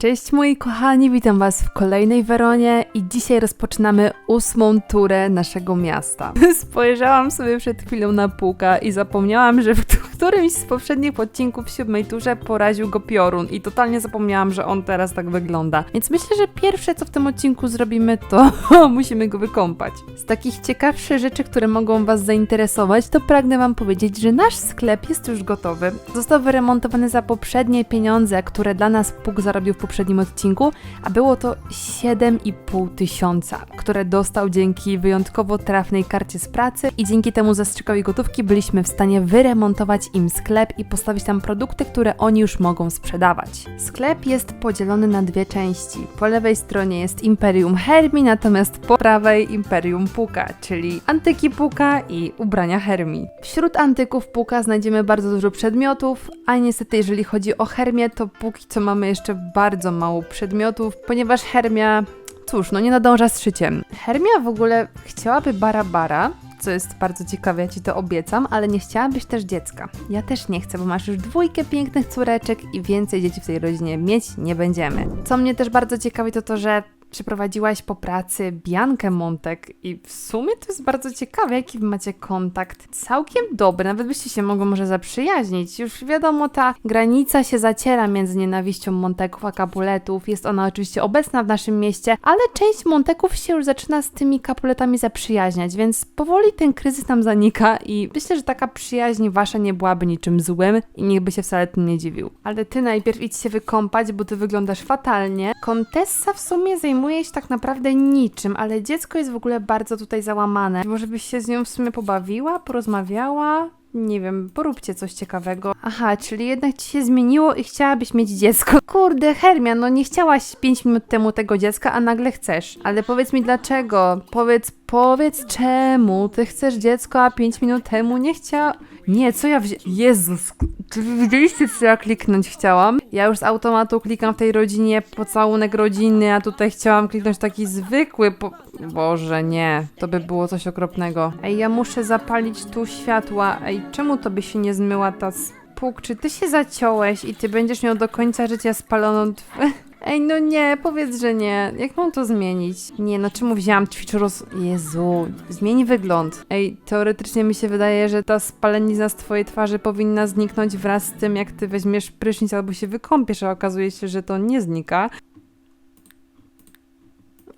Cześć moi kochani, witam was w kolejnej Weronie i dzisiaj rozpoczynamy ósmą turę naszego miasta. Spojrzałam sobie przed chwilą na Puka i zapomniałam, że w którymś z poprzednich odcinków w siódmej turze poraził go piorun i totalnie zapomniałam, że on teraz tak wygląda. Więc myślę, że pierwsze co w tym odcinku zrobimy to musimy go wykąpać. Z takich ciekawszych rzeczy, które mogą was zainteresować, to pragnę wam powiedzieć, że nasz sklep jest już gotowy. Został wyremontowany za poprzednie pieniądze, które dla nas Puk zarobił w poprzednim odcinku, a było to 7,5 tysiąca, które dostał dzięki wyjątkowo trafnej karcie z pracy i dzięki temu zastrzykowi gotówki byliśmy w stanie wyremontować im sklep i postawić tam produkty, które oni już mogą sprzedawać. Sklep jest podzielony na dwie części. Po lewej stronie jest Imperium Hermi, natomiast po prawej Imperium Puka, czyli antyki Puka i ubrania Hermi. Wśród antyków Puka znajdziemy bardzo dużo przedmiotów, a niestety jeżeli chodzi o Hermię, to póki co mamy jeszcze bardzo mało przedmiotów, ponieważ Hermia Cóż, no nie nadąża z szyciem. Hermia w ogóle chciałaby Barabara, co jest bardzo ciekawe, ja ci to obiecam, ale nie chciałabyś też dziecka. Ja też nie chcę, bo masz już dwójkę pięknych córeczek i więcej dzieci w tej rodzinie mieć nie będziemy. Co mnie też bardzo ciekawi, to to, że przeprowadziłaś po pracy Biankę Montek i w sumie to jest bardzo ciekawe, jaki macie kontakt. Całkiem dobry, nawet byście się mogło może zaprzyjaźnić. Już wiadomo, ta granica się zaciera między nienawiścią Monteków a Kapuletów. Jest ona oczywiście obecna w naszym mieście, ale część Monteków się już zaczyna z tymi Kapuletami zaprzyjaźniać, więc powoli ten kryzys tam zanika i myślę, że taka przyjaźń wasza nie byłaby niczym złym i nikt by się wcale tym nie dziwił. Ale ty najpierw idź się wykąpać, bo ty wyglądasz fatalnie. Kontessa w sumie zajmuje się tak naprawdę niczym, ale dziecko jest w ogóle bardzo tutaj załamane. Może byś się z nią w sumie pobawiła, porozmawiała? Nie wiem, poróbcie coś ciekawego. Aha, czyli jednak ci się zmieniło i chciałabyś mieć dziecko. Kurde, Hermia, no nie chciałaś 5 minut temu tego dziecka, a nagle chcesz. Ale powiedz mi dlaczego? Powiedz, powiedz czemu ty chcesz dziecko, a 5 minut temu nie chciała... Nie, co ja wzię... Jezus, czy wy widzieliście, co ja kliknąć chciałam? Ja już z automatu klikam w tej rodzinie pocałunek rodziny, a tutaj chciałam kliknąć taki zwykły po... Boże, nie. To by było coś okropnego. Ej, ja muszę zapalić tu światła. Ej, czemu to by się nie zmyła ta spuk? Czy ty się zaciąłeś i ty będziesz miał do końca życia spaloną. Ej, no nie, powiedz, że nie. Jak mam to zmienić? Nie, no czemu wzięłam ćwicz roz... Jezu, zmień wygląd. Ej, teoretycznie mi się wydaje, że ta spalenizna z twojej twarzy powinna zniknąć wraz z tym, jak ty weźmiesz prysznic albo się wykąpiesz, a okazuje się, że to nie znika.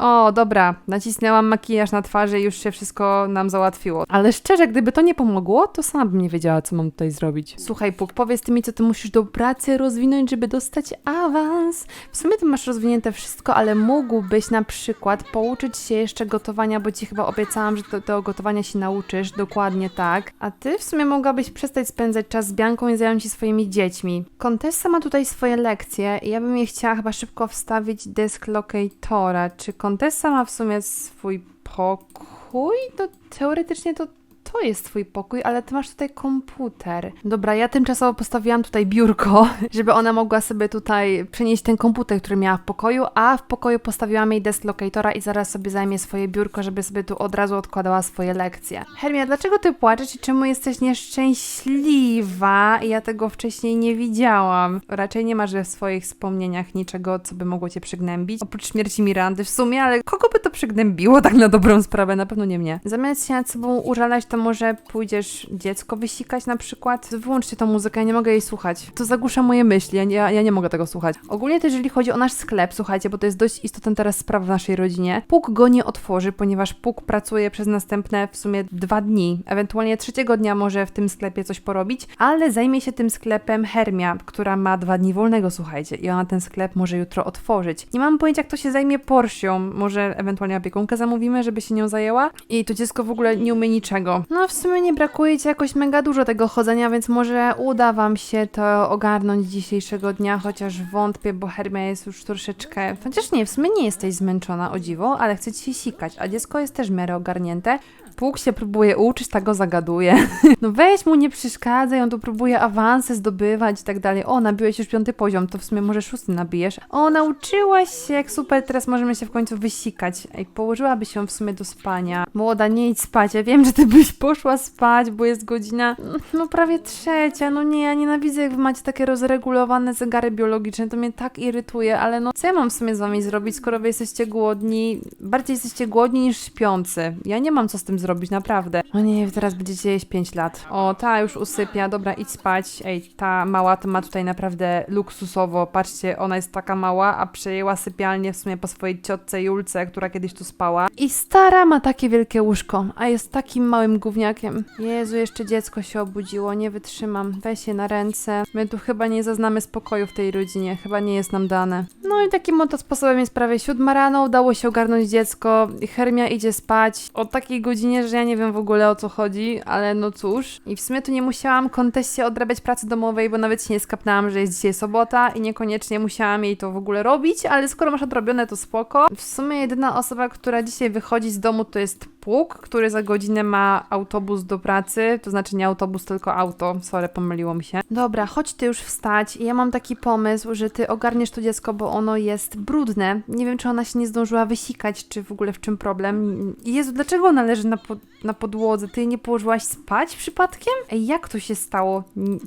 O, dobra, nacisnęłam makijaż na twarzy i już się wszystko nam załatwiło. Ale szczerze, gdyby to nie pomogło, to sama bym nie wiedziała, co mam tutaj zrobić. Słuchaj, Puk, powiedz ty mi, co ty musisz do pracy rozwinąć, żeby dostać awans. W sumie ty masz rozwinięte wszystko, ale mógłbyś na przykład pouczyć się jeszcze gotowania, bo ci chyba obiecałam, że do, gotowania się nauczysz, dokładnie tak. A ty w sumie mogłabyś przestać spędzać czas z Bianką i zająć się swoimi dziećmi. Kontessa ma tutaj swoje lekcje i ja bym je chciała chyba szybko wstawić desk locatora. Czy Kontessa ma w sumie swój pokój? To teoretycznie to to jest twój pokój, ale ty masz tutaj komputer. Dobra, ja tymczasowo postawiłam tutaj biurko, żeby ona mogła sobie tutaj przenieść ten komputer, który miała w pokoju, a w pokoju postawiłam jej desk locatora i zaraz sobie zajmie swoje biurko, żeby sobie tu od razu odkładała swoje lekcje. Hermia, dlaczego ty płaczesz i czemu jesteś nieszczęśliwa? Ja tego wcześniej nie widziałam. Raczej nie masz we swoich wspomnieniach niczego, co by mogło cię przygnębić. Oprócz śmierci Mirandy w sumie, ale kogo by to przygnębiło tak na dobrą sprawę? Na pewno nie mnie. Zamiast się nad sobą użalać, to może pójdziesz dziecko wysikać na przykład? Wyłączcie tą muzykę, ja nie mogę jej słuchać. To zagłusza moje myśli, ja, ja, ja nie mogę tego słuchać. Ogólnie też jeżeli chodzi o nasz sklep, słuchajcie, bo to jest dość istotna teraz sprawa w naszej rodzinie, Puk go nie otworzy, ponieważ Puk pracuje przez następne w sumie dwa dni, ewentualnie trzeciego dnia może w tym sklepie coś porobić, ale zajmie się tym sklepem Hermia, która ma dwa dni wolnego, słuchajcie, i ona ten sklep może jutro otworzyć. Nie mam pojęcia, kto się zajmie Porsią, może ewentualnie opiekunkę zamówimy, żeby się nią zajęła i to dziecko w ogóle nie umie niczego. No w sumie nie brakuje ci jakoś mega dużo tego chodzenia, więc może uda wam się to ogarnąć dzisiejszego dnia, chociaż wątpię, bo Hermia jest już troszeczkę... Chociaż nie, w sumie nie jesteś zmęczona, o dziwo, ale chce ci się sikać, a dziecko jest też w miarę ogarnięte. Pług się próbuje uczyć, tak go zagaduje. No weź mu, nie przeszkadzaj, on tu próbuje awanse zdobywać i tak dalej. O, nabiłeś już piąty poziom, to w sumie może szósty nabijesz. O, nauczyłaś się, jak super, teraz możemy się w końcu wysikać. Ej, położyłaby się w sumie do spania. Młoda, nie idź spać, ja wiem, że ty byś poszła spać, bo jest godzina, no prawie trzecia, no nie, ja nienawidzę, jak wy macie takie rozregulowane zegary biologiczne, to mnie tak irytuje, ale no co ja mam w sumie z wami zrobić, skoro wy jesteście głodni, bardziej jesteście głodni niż śpiący. Ja nie mam co z tym zrobić, naprawdę. O nie, teraz będziecie jeść 5 lat. O, ta już usypia, dobra, idź spać. Ej, ta mała to ma tutaj naprawdę luksusowo, patrzcie, ona jest taka mała, a przejęła sypialnię w sumie po swojej ciotce Julce, która kiedyś tu spała. I stara ma takie wielkie łóżko, a jest takim małym gówniakiem. Jezu, jeszcze dziecko się obudziło, nie wytrzymam. Weź je na ręce. My tu chyba nie zaznamy spokoju w tej rodzinie, chyba nie jest nam dane. No i takim oto sposobem jest prawie siódma rano, udało się ogarnąć dziecko. Hermia idzie spać o takiej godzinie, że ja nie wiem w ogóle o co chodzi, ale no cóż. I w sumie tu nie musiałam konteście odrabiać pracy domowej, bo nawet się nie skapnęłam, że jest dzisiaj sobota i niekoniecznie musiałam jej to w ogóle robić, ale skoro masz odrobione, to spoko. W sumie jedyna osoba, która dzisiaj wychodzi z domu, to jest Pług, który za godzinę ma autobus do pracy, to znaczy nie autobus, tylko auto. Sorry, pomyliło mi się. Dobra, chodź ty już wstać. Ja mam taki pomysł, że ty ogarniesz to dziecko, bo ono jest brudne. Nie wiem, czy ona się nie zdążyła wysikać, czy w ogóle w czym problem. Jezu, dlaczego ona leży na, po na podłodze? Ty nie położyłaś spać przypadkiem? Ej, jak to się stało?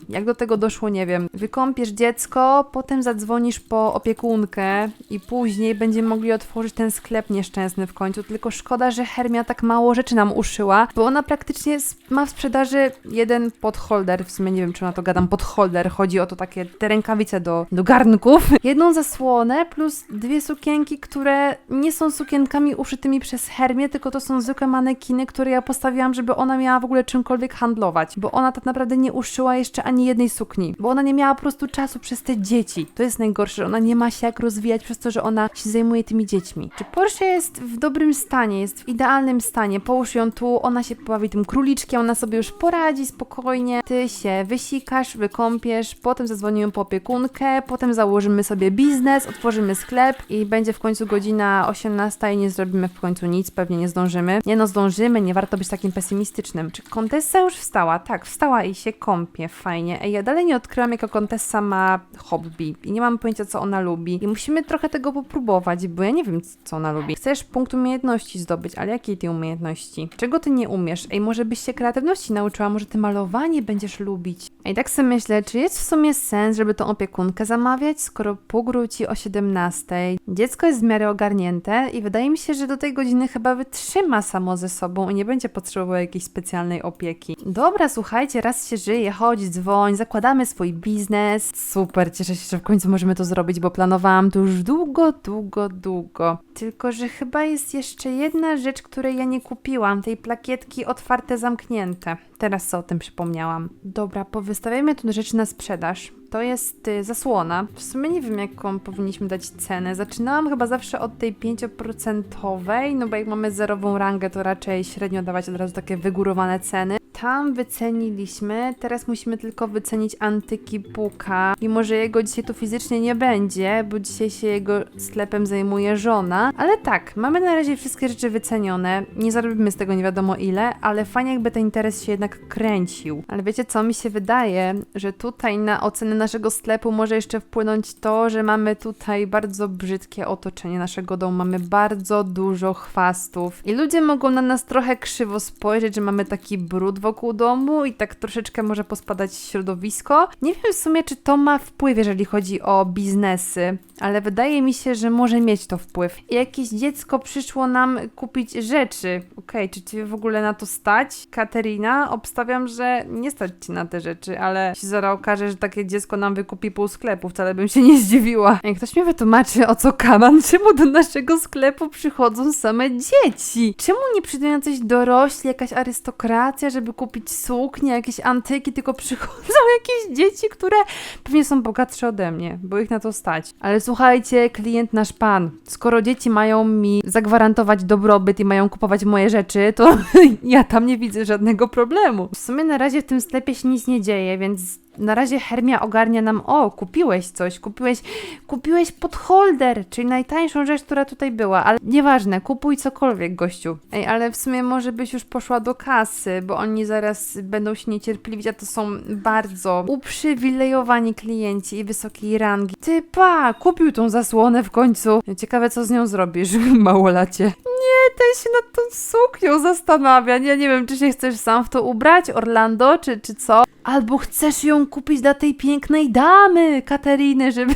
Jak do tego doszło, nie wiem. Wykąpiesz dziecko, potem zadzwonisz po opiekunkę i później będziemy mogli otworzyć ten sklep nieszczęsny w końcu. Tylko szkoda, że Hermia tak mało rzeczy nam uszyła, bo ona praktycznie ma w sprzedaży jeden podholder, w sumie nie wiem, czy na to gadam, podholder, chodzi o to takie te rękawice do, do garnków, jedną zasłonę plus dwie sukienki, które nie są sukienkami uszytymi przez Hermię, tylko to są zwykłe manekiny, które ja postawiłam, żeby ona miała w ogóle czymkolwiek handlować, bo ona tak naprawdę nie uszyła jeszcze ani jednej sukni, bo ona nie miała po prostu czasu przez te dzieci. To jest najgorsze, że ona nie ma się jak rozwijać przez to, że ona się zajmuje tymi dziećmi. Czy Porsche jest w dobrym stanie, jest w idealnym stanie, połóż ją tu, ona się pobawi tym króliczkiem, ona sobie już poradzi spokojnie, ty się wysikasz, wykąpiesz, potem zadzwonimy po opiekunkę, potem założymy sobie biznes, otworzymy sklep i będzie w końcu godzina 18 i nie zrobimy w końcu nic, pewnie nie zdążymy. Nie no, zdążymy, nie warto być takim pesymistycznym. Czy Kontessa już wstała? Tak, wstała i się kąpie, fajnie. Ej, ja dalej nie odkryłam, jako Kontessa ma hobby i nie mam pojęcia, co ona lubi. I musimy trochę tego popróbować, bo ja nie wiem, co ona lubi. Chcesz punkt umiejętności zdobyć, ale jakiej ty umiejętności? Czego ty nie umiesz? Ej, może byś się kreatywności nauczyła, może ty malowanie będziesz lubić. Ej, tak sobie myślę, czy jest w sumie sens, żeby tą opiekunkę zamawiać, skoro pół wróci o 17. Dziecko jest w miarę ogarnięte i wydaje mi się, że do tej godziny chyba wytrzyma samo ze sobą i nie będzie potrzebował jakiejś specjalnej opieki. Dobra, słuchajcie, raz się żyje, chodź, dzwoń, zakładamy swój biznes. Super, cieszę się, że w końcu możemy to zrobić, bo planowałam to już długo, długo, długo. Tylko, że chyba jest jeszcze jedna rzecz, której ja nie kupiłam, tej plakietki otwarte, zamknięte. Teraz co o tym przypomniałam. Dobra, powystawiamy tu rzeczy na sprzedaż. To jest y, zasłona. W sumie nie wiem, jaką powinniśmy dać cenę. Zaczynałam chyba zawsze od tej 5%, no bo jak mamy zerową rangę, to raczej średnio dawać od razu takie wygórowane ceny. Tam wyceniliśmy, teraz musimy tylko wycenić antyki Puka. Mimo, że jego dzisiaj tu fizycznie nie będzie, bo dzisiaj się jego sklepem zajmuje żona. Ale tak, mamy na razie wszystkie rzeczy wycenione. Nie zarobimy z tego nie wiadomo ile, ale fajnie jakby ten interes się jednak kręcił. Ale wiecie co, mi się wydaje, że tutaj na ocenę naszego sklepu może jeszcze wpłynąć to, że mamy tutaj bardzo brzydkie otoczenie naszego domu. Mamy bardzo dużo chwastów i ludzie mogą na nas trochę krzywo spojrzeć, że mamy taki brud wokół domu i tak troszeczkę może pospadać środowisko. Nie wiem w sumie, czy to ma wpływ, jeżeli chodzi o biznesy, ale wydaje mi się, że może mieć to wpływ. Jakieś dziecko przyszło nam kupić rzeczy. Okej, czy cię w ogóle na to stać? Katerina, obstawiam, że nie stać ci na te rzeczy, ale się zaraz okaże, że takie dziecko nam wykupi pół sklepu, wcale bym się nie zdziwiła. Jak ktoś mi wytłumaczy, o co kaman, czemu do naszego sklepu przychodzą same dzieci? Czemu nie przyjdą jacyś dorośli, jakaś arystokracja, żeby kupić suknie, jakieś antyki, tylko przychodzą jakieś dzieci, które pewnie są bogatsze ode mnie, bo ich na to stać. Ale słuchajcie, klient nasz pan, skoro dzieci mają mi zagwarantować dobrobyt i mają kupować moje rzeczy, to ja tam nie widzę żadnego problemu. W sumie na razie w tym sklepie się nic nie dzieje, więc Na razie Hermia ogarnia nam, o, kupiłeś coś, kupiłeś, kupiłeś podholder, czyli najtańszą rzecz, która tutaj była, ale nieważne, kupuj cokolwiek, gościu. Ej, ale w sumie może byś już poszła do kasy, bo oni zaraz będą się niecierpliwić, a to są bardzo uprzywilejowani klienci i wysokiej rangi. Ty, pa, kupił tą zasłonę w końcu. Ciekawe, co z nią zrobisz, małolacie. Nie, ten się nad tą suknią zastanawia. Ja nie wiem, czy się chcesz sam w to ubrać, Orlando, czy, czy co? Albo chcesz ją kupić dla tej pięknej damy, Kateriny, żeby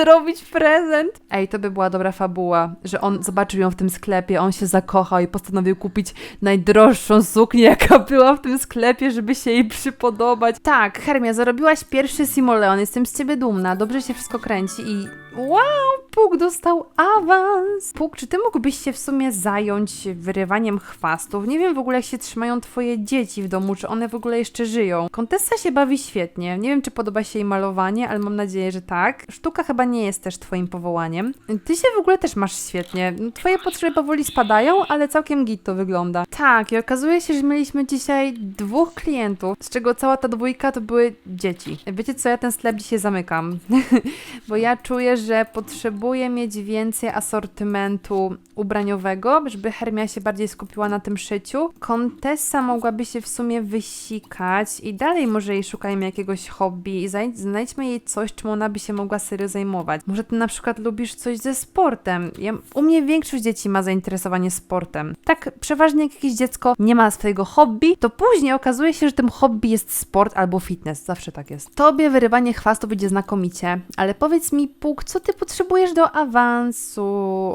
zrobić prezent. Ej, to by była dobra fabuła, że on zobaczył ją w tym sklepie, on się zakochał i postanowił kupić najdroższą suknię, jaka była w tym sklepie, żeby się jej przypodobać. Tak, Hermia, zarobiłaś pierwszy simoleon, jestem z ciebie dumna, dobrze się wszystko kręci i wow, Puk dostał awans. Puk, czy ty mógłbyś się w sumie zająć wyrywaniem chwastów? Nie wiem w ogóle, jak się trzymają twoje dzieci w domu, czy one w ogóle jeszcze żyją. Kontessa się bawi świetnie. Nie wiem, czy podoba się jej malowanie, ale mam nadzieję, że tak. Sztuka chyba nie jest też twoim powołaniem. Ty się w ogóle też masz świetnie. Twoje potrzeby powoli spadają, ale całkiem git to wygląda. Tak, i okazuje się, że mieliśmy dzisiaj dwóch klientów, z czego cała ta dwójka to były dzieci. Wiecie co, ja ten sklep dzisiaj zamykam, bo ja czuję, że potrzebuję mieć więcej asortymentu ubraniowego, żeby Hermia się bardziej skupiła na tym szyciu. Kontessa mogłaby się w sumie wysikać i dalej może jej szukajmy jakiegoś hobby i znajdźmy jej coś, czym ona by się mogła serio zajmować. Może ty na przykład lubisz coś ze sportem. Ja, u mnie większość dzieci ma zainteresowanie sportem. Tak, przeważnie jak jakieś dziecko nie ma swojego hobby, to później okazuje się, że tym hobby jest sport albo fitness. Zawsze tak jest. Tobie wyrywanie chwastów idzie znakomicie, ale powiedz mi, Puk, co ty potrzebujesz do awansu?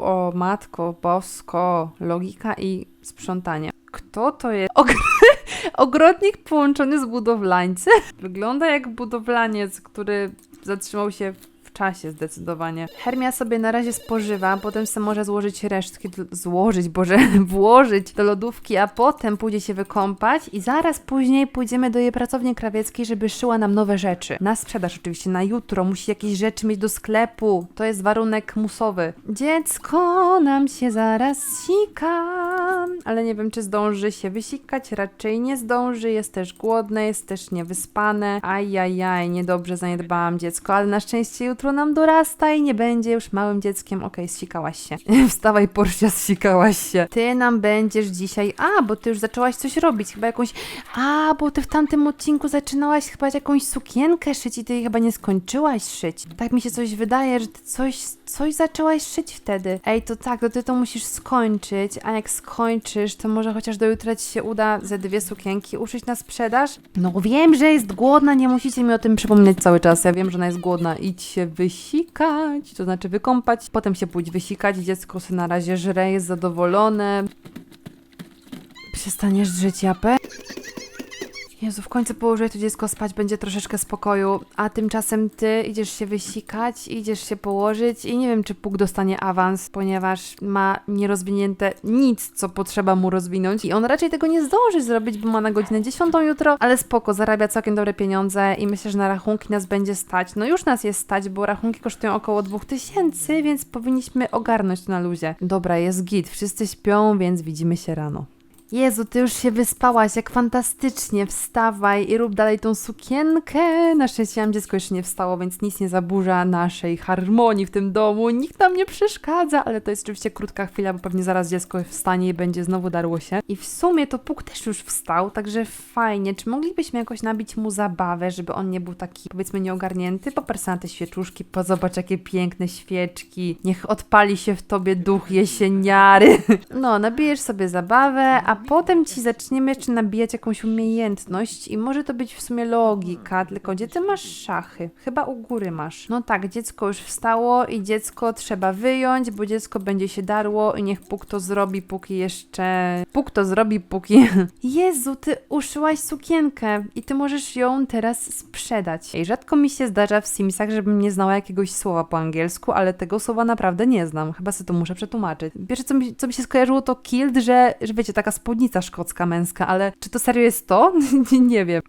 O matko, bosko, logika i sprzątanie. Kto to jest? Og ogrodnik połączony z budowlańcem? Wygląda jak budowlaniec, który zatrzymał się w czasie zdecydowanie. Hermia sobie na razie spożywa, potem sobie może złożyć resztki, złożyć, boże, włożyć do lodówki, a potem pójdzie się wykąpać i zaraz później pójdziemy do jej pracowni krawieckiej, żeby szyła nam nowe rzeczy. Na sprzedaż oczywiście, na jutro, musi jakieś rzeczy mieć do sklepu. To jest warunek musowy. Dziecko nam się zaraz sika, ale nie wiem, czy zdąży się wysikać, raczej nie zdąży, jest też głodne, jest też niewyspane. Ajajaj, niedobrze zaniedbałam dziecko, ale na szczęście jutro nam dorasta i nie będzie już małym dzieckiem. Okej, zsikłaś się. Wstawaj, Porsia, zsikałaś się. Ty nam będziesz dzisiaj, a, bo ty już zaczęłaś coś robić, chyba jakąś, a, bo ty w tamtym odcinku zaczynałaś chyba jakąś sukienkę szyć i ty jej chyba nie skończyłaś szyć. Tak mi się coś wydaje, że ty coś, coś zaczęłaś szyć wtedy. Ej, to tak, to ty to musisz skończyć, a jak skończysz, to może chociaż do jutra ci się uda ze dwie sukienki uszyć na sprzedaż? No wiem, że jest głodna, nie musicie mi o tym przypominać cały czas. Ja wiem, że ona jest głodna. Idź się wysikać, to znaczy wykąpać, potem się pójdź wysikać, dziecko sobie na razie żre, jest zadowolone. Przestaniesz drzeć japę? Jezu, w końcu położę to dziecko spać, będzie troszeczkę spokoju, a tymczasem ty idziesz się wysikać, idziesz się położyć i nie wiem, czy Puk dostanie awans, ponieważ ma nierozwinięte nic, co potrzeba mu rozwinąć i on raczej tego nie zdąży zrobić, bo ma na godzinę 10 jutro, ale spoko, zarabia całkiem dobre pieniądze i myślę, że na rachunki nas będzie stać. No już nas jest stać, bo rachunki kosztują około 2000, więc powinniśmy ogarnąć na luzie. Dobra, jest git, wszyscy śpią, więc widzimy się rano. Jezu, ty już się wyspałaś, jak fantastycznie, wstawaj i rób dalej tą sukienkę. Na szczęście mam dziecko jeszcze nie wstało, więc nic nie zaburza naszej harmonii w tym domu, nikt nam nie przeszkadza, ale to jest oczywiście krótka chwila, bo pewnie zaraz dziecko wstanie i będzie znowu darło się. I w sumie to Puk też już wstał, także fajnie. Czy moglibyśmy jakoś nabić mu zabawę, żeby on nie był taki, powiedzmy, nieogarnięty? Popatrz na te świeczuszki, pozobacz jakie piękne świeczki. Niech odpali się w tobie duch jesieniary. No, nabijesz sobie zabawę, a potem ci zaczniemy jeszcze nabijać jakąś umiejętność i może to być w sumie logika, tylko gdzie ty masz szachy? Chyba u góry masz. No tak, dziecko już wstało i dziecko trzeba wyjąć, bo dziecko będzie się darło i niech Puk to zrobi, póki jeszcze... Puk to zrobi, póki... Jezu, ty uszyłaś sukienkę i ty możesz ją teraz sprzedać. Ej, rzadko mi się zdarza w Simsach, żebym nie znała jakiegoś słowa po angielsku, ale tego słowa naprawdę nie znam. Chyba sobie to muszę przetłumaczyć. Pierwsze, co mi, co mi się skojarzyło, to kilt, że, że wiecie, taka spódnica szkocka męska, ale czy to serio jest to? nie wiem.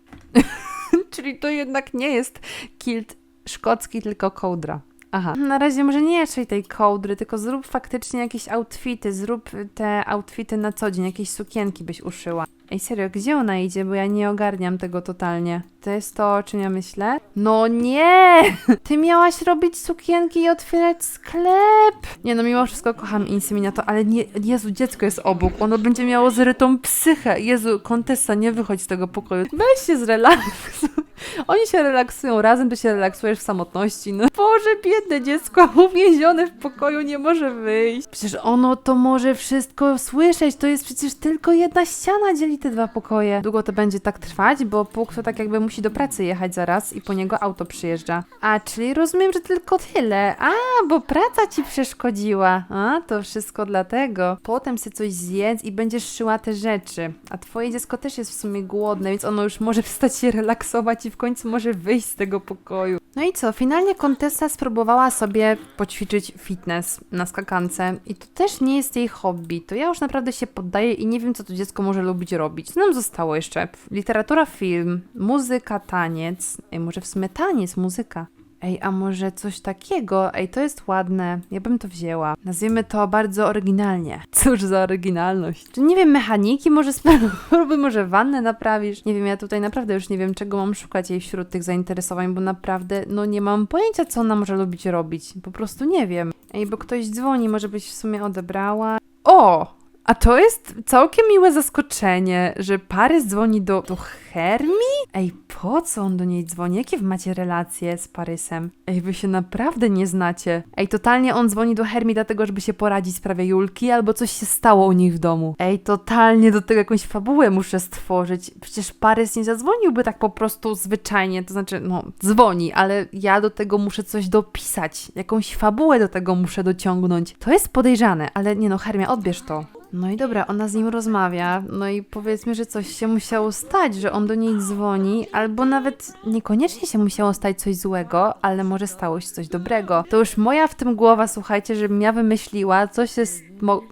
Czyli to jednak nie jest kilt szkocki, tylko kołdra. Aha. Na razie może nie szyj tej kołdry, tylko zrób faktycznie jakieś outfity, zrób te outfity na co dzień, jakieś sukienki byś uszyła. Ej, serio, gdzie ona idzie? Bo ja nie ogarniam tego totalnie. To jest to, o czym ja myślę? No nie! Ty miałaś robić sukienki i otwierać sklep! Nie no, mimo wszystko kocham Inseminato, ale nie, Jezu, dziecko jest obok. Ono będzie miało zrytą psychę. Jezu, Kontessa, nie wychodź z tego pokoju. Weź się zrelaksuj. Oni się relaksują razem, ty się relaksujesz w samotności. No Boże, biedne dziecko uwięzione w pokoju nie może wyjść. Przecież ono to może wszystko słyszeć. To jest przecież tylko jedna ściana dzieli te dwa pokoje. Długo to będzie tak trwać, bo Puk to tak jakby musi do pracy jechać zaraz i po niego auto przyjeżdża. A, czyli rozumiem, że tylko tyle. A, bo praca ci przeszkodziła. A, to wszystko dlatego. Potem sobie coś zjedz i będziesz szyła te rzeczy. A twoje dziecko też jest w sumie głodne, więc ono już może przestać się relaksować i w końcu może wyjść z tego pokoju. No i co? Finalnie Kontessa spróbowała sobie poćwiczyć fitness na skakance i to też nie jest jej hobby. To ja już naprawdę się poddaję i nie wiem, co to dziecko może lubić robić. Co nam zostało jeszcze? Literatura, film, muzyka, taniec. Ej, może w sumie taniec, muzyka. Ej, a może coś takiego? Ej, to jest ładne. Ja bym to wzięła. Nazwijmy to bardzo oryginalnie. Cóż za oryginalność. Czy nie wiem, mechaniki może spróbuj, może wannę naprawisz? Nie wiem, ja tutaj naprawdę już nie wiem, czego mam szukać jej wśród tych zainteresowań, bo naprawdę, no nie mam pojęcia, co ona może lubić robić. Po prostu nie wiem. Ej, bo ktoś dzwoni, może byś w sumie odebrała. O! A to jest całkiem miłe zaskoczenie, że Parys dzwoni do, do Hermi? Ej, po co on do niej dzwoni? Jakie macie relacje z Parysem? Ej, wy się naprawdę nie znacie. Ej, totalnie on dzwoni do Hermi dlatego, żeby się poradzić w sprawie Julki, albo coś się stało u nich w domu. Ej, totalnie do tego jakąś fabułę muszę stworzyć. Przecież Parys nie zadzwoniłby tak po prostu zwyczajnie, to znaczy, no, dzwoni, ale ja do tego muszę coś dopisać. Jakąś fabułę do tego muszę dociągnąć. To jest podejrzane, ale nie no, Hermia, odbierz to. No i dobra, ona z nim rozmawia, no i powiedzmy, że coś się musiało stać, że on do niej dzwoni, albo nawet niekoniecznie się musiało stać coś złego, ale może stało się coś dobrego. To już moja w tym głowa, słuchajcie, żebym ja wymyśliła, co się,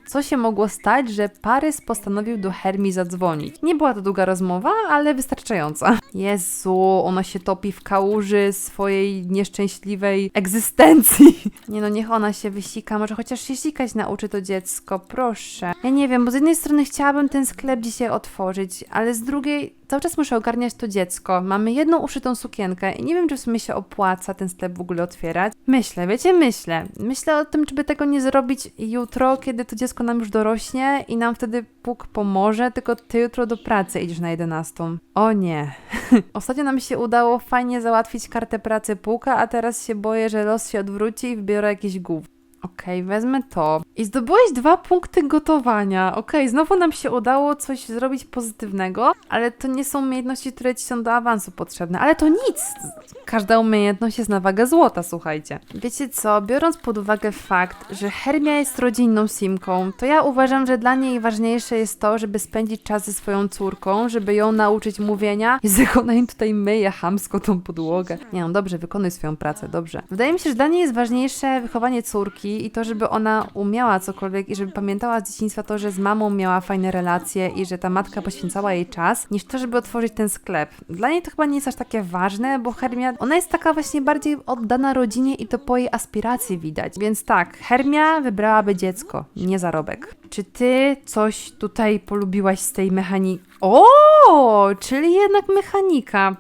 co się mogło stać, że Parys postanowił do Hermi zadzwonić. Nie była to długa rozmowa, ale wystarczająca. Jezu, ona się topi w kałuży swojej nieszczęśliwej egzystencji. Nie no, niech ona się wysika, może chociaż się sikać nauczy to dziecko, proszę. Ja nie wiem, bo z jednej strony chciałabym ten sklep dzisiaj otworzyć, ale z drugiej cały czas muszę ogarniać to dziecko. Mamy jedną uszytą sukienkę i nie wiem, czy w sumie się opłaca ten sklep w ogóle otwierać. Myślę, wiecie, myślę. Myślę o tym, czy by tego nie zrobić jutro, kiedy to dziecko nam już dorośnie i nam wtedy Puk pomoże, tylko ty jutro do pracy idziesz na 11. O nie. Ostatnio nam się udało fajnie załatwić kartę pracy Puka, a teraz się boję, że los się odwróci i wybiorę jakieś głów. Okej, wezmę to. I zdobyłeś dwa punkty gotowania. Okej, znowu nam się udało coś zrobić pozytywnego, ale to nie są umiejętności, które ci są do awansu potrzebne. Ale to nic. Każda umiejętność jest na wagę złota, słuchajcie. Wiecie co, biorąc pod uwagę fakt, że Hermia jest rodzinną simką, to ja uważam, że dla niej ważniejsze jest to, żeby spędzić czas ze swoją córką, żeby ją nauczyć mówienia. Ona im tutaj myje chamsko tą podłogę. Nie no, dobrze, wykonuj swoją pracę, dobrze. Wydaje mi się, że dla niej jest ważniejsze wychowanie córki i to, żeby ona umiała cokolwiek i żeby pamiętała z dzieciństwa to, że z mamą miała fajne relacje i że ta matka poświęcała jej czas, niż to, żeby otworzyć ten sklep. Dla niej to chyba nie jest aż takie ważne, bo Hermia, ona jest taka właśnie bardziej oddana rodzinie i to po jej aspiracji widać. Więc tak, Hermia wybrałaby dziecko, nie zarobek. Czy ty coś tutaj polubiłaś z tej mechaniki? O, czyli jednak mechanika.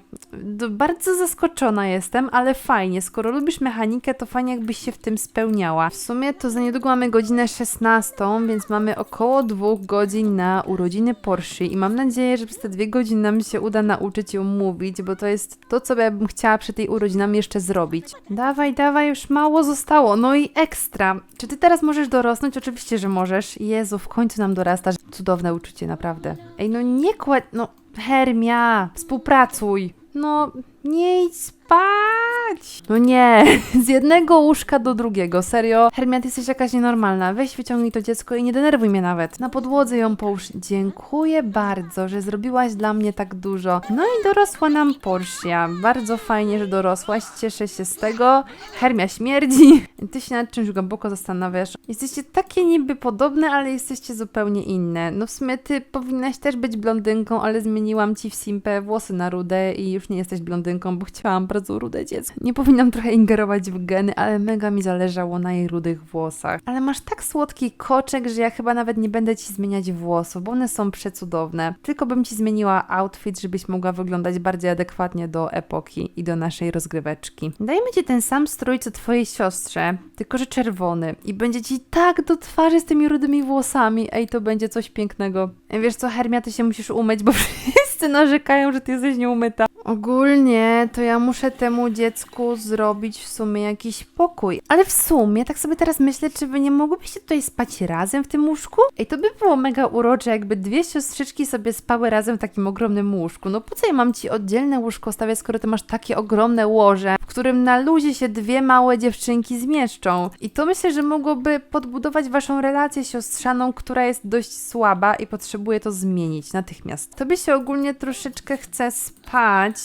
Bardzo zaskoczona jestem, ale fajnie. Skoro lubisz mechanikę, to fajnie jakbyś się w tym spełniała. W sumie to za niedługo mamy godzinę 16, więc mamy około dwóch godzin na urodziny Porsche i mam nadzieję, że przez te dwie godziny nam się uda nauczyć ją mówić, bo to jest to, co ja bym chciała przy tej urodzinam jeszcze zrobić. Dawaj, dawaj, już mało zostało. No i ekstra. Czy ty teraz możesz dorosnąć? Oczywiście, że możesz. Jezu, w końcu nam dorastasz. Cudowne uczucie, naprawdę. Ej, no nie No, Hermia, współpracuj. No, nie idź spać. No nie, z jednego łóżka do drugiego, serio. Hermia, ty jesteś jakaś nienormalna. Weź wyciągnij to dziecko i nie denerwuj mnie nawet. Na podłodze ją połóż. Dziękuję bardzo, że zrobiłaś dla mnie tak dużo. No i dorosła nam Porsia. Bardzo fajnie, że dorosłaś. Cieszę się z tego. Hermia śmierdzi. Ty się nad czymś głęboko zastanawiasz. Jesteście takie niby podobne, ale jesteście zupełnie inne. No w sumie ty powinnaś też być blondynką, ale zmieniłam ci w simpę włosy na rude i już nie jesteś blondynką, bo chciałam bardzo rude dziecko. nie powinnam trochę ingerować w geny, ale mega mi zależało na jej rudych włosach. Ale masz tak słodki koczek, że ja chyba nawet nie będę ci zmieniać włosów, bo one są przecudowne. Tylko bym ci zmieniła outfit, żebyś mogła wyglądać bardziej adekwatnie do epoki i do naszej rozgryweczki. Dajmy ci ten sam strój co twojej siostrze, tylko że czerwony. I będzie ci tak do twarzy z tymi rudymi włosami. Ej, to będzie coś pięknego. Wiesz co, Hermia, ty się musisz umyć, bo wszyscy narzekają, że ty jesteś nieumyta. Ogólnie to ja muszę temu dziecku zrobić w sumie jakiś pokój. Ale w sumie tak sobie teraz myślę, czy wy nie mogłybyście tutaj spać razem w tym łóżku? Ej, to by było mega urocze, jakby dwie siostrzyczki sobie spały razem w takim ogromnym łóżku. No po co ja mam ci oddzielne łóżko stawiać, skoro ty masz takie ogromne łoże, którym na luzie się dwie małe dziewczynki zmieszczą. I to myślę, że mogłoby podbudować waszą relację siostrzaną, która jest dość słaba i potrzebuje to zmienić natychmiast. Tobie się ogólnie troszeczkę chce spać,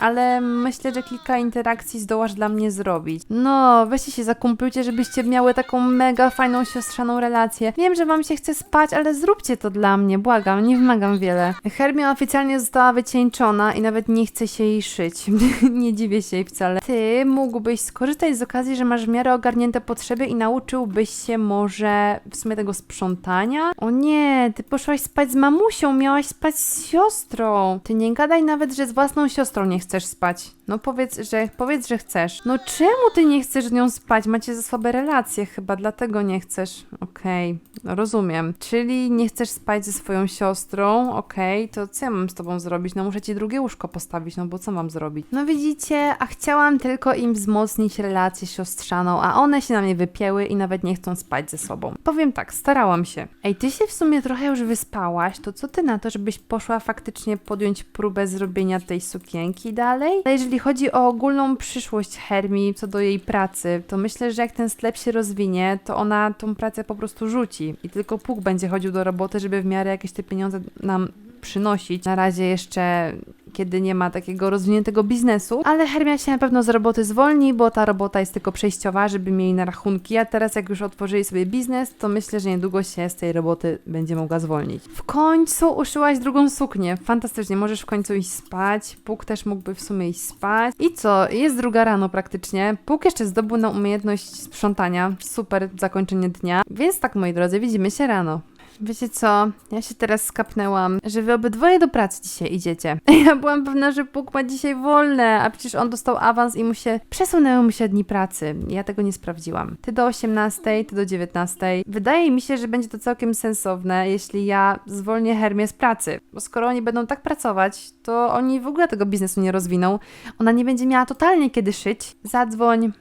ale myślę, że kilka interakcji zdołasz dla mnie zrobić. No, weźcie się zakumplujcie, żebyście miały taką mega fajną siostrzaną relację. Wiem, że wam się chce spać, ale zróbcie to dla mnie, błagam, nie wymagam wiele. Hermia oficjalnie została wycieńczona i nawet nie chce się jej szyć. nie dziwię się jej wcale. Ty mógłbyś skorzystać z okazji, że masz w miarę ogarnięte potrzeby i nauczyłbyś się może w sumie tego sprzątania? O nie, ty poszłaś spać z mamusią, miałaś spać z siostrą. Ty nie gadaj nawet, że z własną siostrą nie chcesz spać. No powiedz, że powiedz, że chcesz. No czemu ty nie chcesz z nią spać? Macie ze słabe relacje chyba, dlatego nie chcesz. Okej, no rozumiem. Czyli nie chcesz spać ze swoją siostrą, okej, to co ja mam z tobą zrobić? No muszę ci drugie łóżko postawić, no bo co mam zrobić? No widzicie, a chciałam tylko im wzmocnić relację siostrzaną, a one się na mnie wypięły i nawet nie chcą spać ze sobą. Powiem tak, starałam się. Ej, ty się w sumie trochę już wyspałaś, to co ty na to, żebyś poszła faktycznie podjąć próbę zrobienia tej sukienki dalej? Ale jeżeli chodzi o ogólną przyszłość Hermi co do jej pracy, to myślę, że jak ten sklep się rozwinie, to ona tą pracę po prostu rzuci i tylko Puk będzie chodził do roboty, żeby w miarę jakieś te pieniądze nam przynosić. Na razie jeszcze, kiedy nie ma takiego rozwiniętego biznesu, ale Hermia się na pewno z roboty zwolni, bo ta robota jest tylko przejściowa, żeby mieli na rachunki, a teraz jak już otworzyli sobie biznes, to myślę, że niedługo się z tej roboty będzie mogła zwolnić. W końcu uszyłaś drugą suknię. Fantastycznie, możesz w końcu iść spać. Puk też mógłby w sumie iść spać. I co? Jest druga rano praktycznie. Puk jeszcze zdobył na umiejętność sprzątania. Super zakończenie dnia. Więc tak, moi drodzy, widzimy się rano. Wiecie co? Ja się teraz skapnęłam, że wy obydwoje do pracy dzisiaj idziecie. Ja byłam pewna, że Puk ma dzisiaj wolne, a przecież on dostał awans i mu się przesunęły mu się dni pracy. Ja tego nie sprawdziłam. Ty do 18, ty do 19. Wydaje mi się, że będzie to całkiem sensowne, jeśli ja zwolnię Hermię z pracy. Bo skoro oni będą tak pracować, to oni w ogóle tego biznesu nie rozwiną. Ona nie będzie miała totalnie kiedy szyć. Zadzwoń,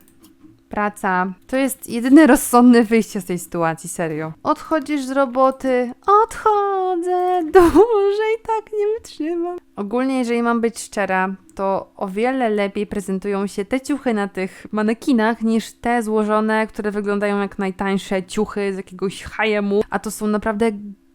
praca. To jest jedyne rozsądne wyjście z tej sytuacji, serio. Odchodzisz z roboty. Odchodzę, dłużej tak nie wytrzymam. Ogólnie, jeżeli mam być szczera, to o wiele lepiej prezentują się te ciuchy na tych manekinach niż te złożone, które wyglądają jak najtańsze ciuchy z jakiegoś hajemu, a to są naprawdę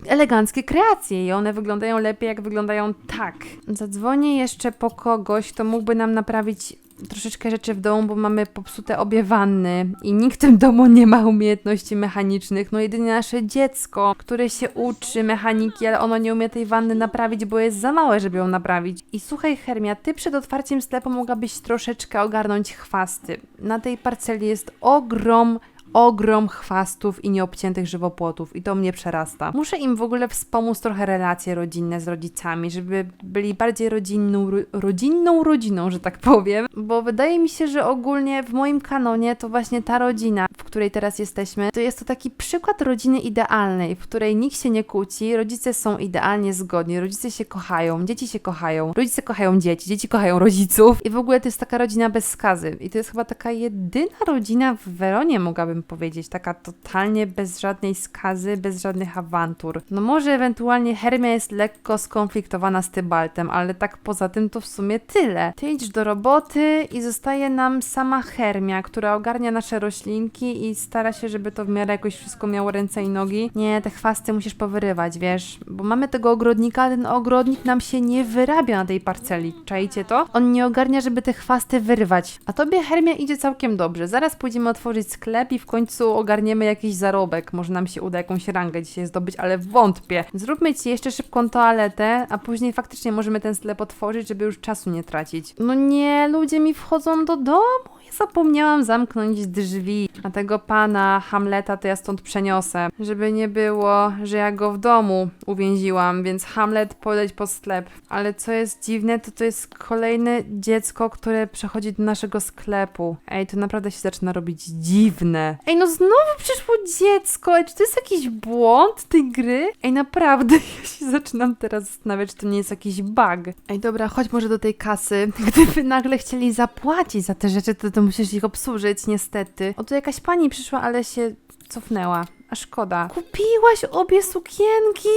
eleganckie kreacje i one wyglądają lepiej, jak wyglądają tak. Zadzwonię jeszcze po kogoś, kto mógłby nam naprawić troszeczkę rzeczy w domu, bo mamy popsute obie wanny i nikt w tym domu nie ma umiejętności mechanicznych. No jedynie nasze dziecko, które się uczy mechaniki, ale ono nie umie tej wanny naprawić, bo jest za małe, żeby ją naprawić. I słuchaj Hermia, ty przed otwarciem sklepu mogłabyś troszeczkę ogarnąć chwasty. Na tej parceli jest ogrom ogrom chwastów i nieobciętych żywopłotów i to mnie przerasta. Muszę im w ogóle wspomóc trochę relacje rodzinne z rodzicami, żeby byli bardziej rodzinną, ro, rodzinną rodziną, że tak powiem, bo wydaje mi się, że ogólnie w moim kanonie to właśnie ta rodzina, w której teraz jesteśmy, to jest to taki przykład rodziny idealnej, w której nikt się nie kłóci, rodzice są idealnie zgodni, rodzice się kochają, dzieci się kochają, rodzice kochają dzieci, dzieci kochają rodziców i w ogóle to jest taka rodzina bez skazy i to jest chyba taka jedyna rodzina w Weronie, mogłabym powiedzieć, taka totalnie bez żadnej skazy, bez żadnych awantur. No może ewentualnie Hermia jest lekko skonfliktowana z Tybaltem, ale tak poza tym to w sumie tyle. Ty idź do roboty i zostaje nam sama Hermia, która ogarnia nasze roślinki i stara się, żeby to w miarę jakoś wszystko miało ręce i nogi. Nie, te chwasty musisz powyrywać, wiesz, bo mamy tego ogrodnika, ten ogrodnik nam się nie wyrabia na tej parceli. Czajcie to? On nie ogarnia, żeby te chwasty wyrywać. A tobie Hermia idzie całkiem dobrze. Zaraz pójdziemy otworzyć sklep i w końcu ogarniemy jakiś zarobek. Może nam się uda jakąś rangę dzisiaj zdobyć, ale wątpię. Zróbmy ci jeszcze szybką toaletę, a później faktycznie możemy ten sklep otworzyć, żeby już czasu nie tracić. No nie, ludzie mi wchodzą do domu. Zapomniałam zamknąć drzwi. A tego pana Hamleta to ja stąd przeniosę. Żeby nie było, że ja go w domu uwięziłam, więc Hamlet poleć po sklep. Ale co jest dziwne, to to jest kolejne dziecko, które przechodzi do naszego sklepu. Ej, to naprawdę się zaczyna robić dziwne. Ej, no znowu przyszło dziecko. Ej, czy to jest jakiś błąd tej gry? Ej, naprawdę, ja się zaczynam teraz zastanawiać, czy to nie jest jakiś bug. Ej, dobra, chodź może do tej kasy. Gdyby nagle chcieli zapłacić za te rzeczy, to, to musisz ich obsłużyć, niestety. O, tu jakaś pani przyszła, ale się cofnęła. A szkoda. Kupiłaś obie sukienki!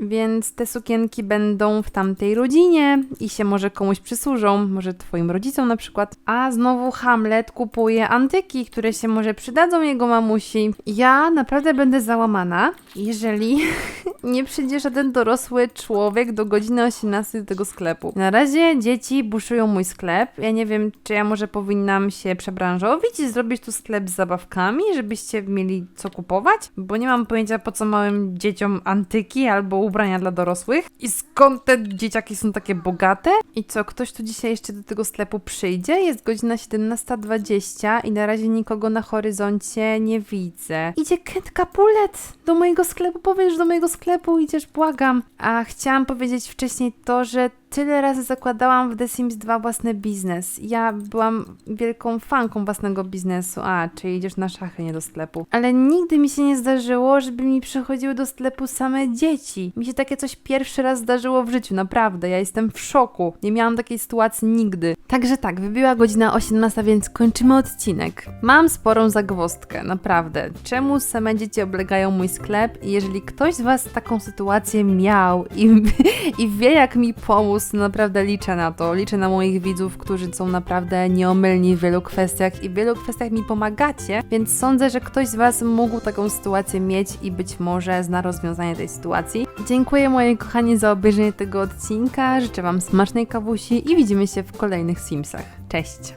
Więc te sukienki będą w tamtej rodzinie i się może komuś przysłużą, może twoim rodzicom na przykład. A znowu Hamlet kupuje antyki, które się może przydadzą jego mamusi. Ja naprawdę będę załamana, jeżeli nie przyjdzie żaden dorosły człowiek do godziny 18 do tego sklepu. Na razie dzieci buszują mój sklep. Ja nie wiem, czy ja może powinnam się przebranżowić i zrobić tu sklep z zabawkami, żebyście mieli co kupować, bo nie mam pojęcia po co małym dzieciom antyki albo ubrania dla dorosłych i skąd te dzieciaki są takie bogate. I co, ktoś tu dzisiaj jeszcze do tego sklepu przyjdzie? Jest godzina 17.20 i na razie nikogo na horyzoncie nie widzę. Idzie Kent Capulet do mojego sklepu, powiesz do mojego sklepu, idziesz, błagam. A chciałam powiedzieć wcześniej to, że tyle razy zakładałam w The Sims 2 własny biznes. Ja byłam wielką fanką własnego biznesu. A, czyli idziesz na szachy, nie do sklepu. Ale nigdy mi się nie zdarzyło, żeby mi przychodziły do sklepu same dzieci. Mi się takie coś pierwszy raz zdarzyło w życiu, naprawdę. Ja jestem w szoku. Nie miałam takiej sytuacji nigdy. Także tak, wybiła godzina 18, więc kończymy odcinek. Mam sporą zagwozdkę, naprawdę. Czemu same dzieci oblegają mój sklep? I jeżeli ktoś z Was taką sytuację miał i, i wie, jak mi pomóc, to naprawdę liczę na to. Liczę na moich widzów, którzy są naprawdę nieomylni w wielu kwestiach i w wielu kwestiach mi pomagacie, więc sądzę, że ktoś z Was mógł taką sytuację mieć i być może zna rozwiązanie tej sytuacji. Dziękuję moi kochani za obejrzenie tego odcinka, życzę Wam smacznej kawusi i widzimy się w kolejnych Simsach. Cześć!